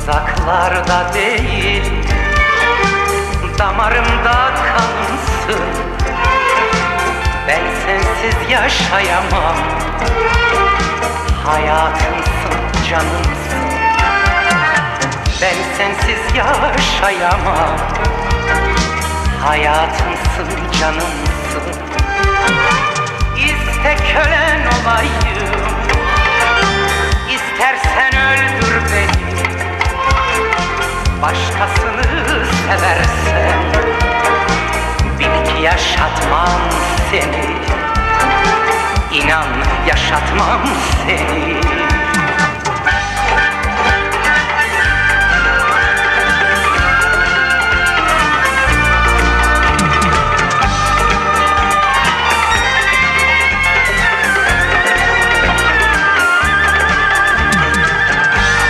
Uzaklarda değil Damarımda kansın Ben sensiz yaşayamam. Hayatımsın canımsın. Ben sensiz yaşayamam. Hayatımsın canımsın Başkasını seversen Bil ki yaşatmam seni İnan yaşatmam seni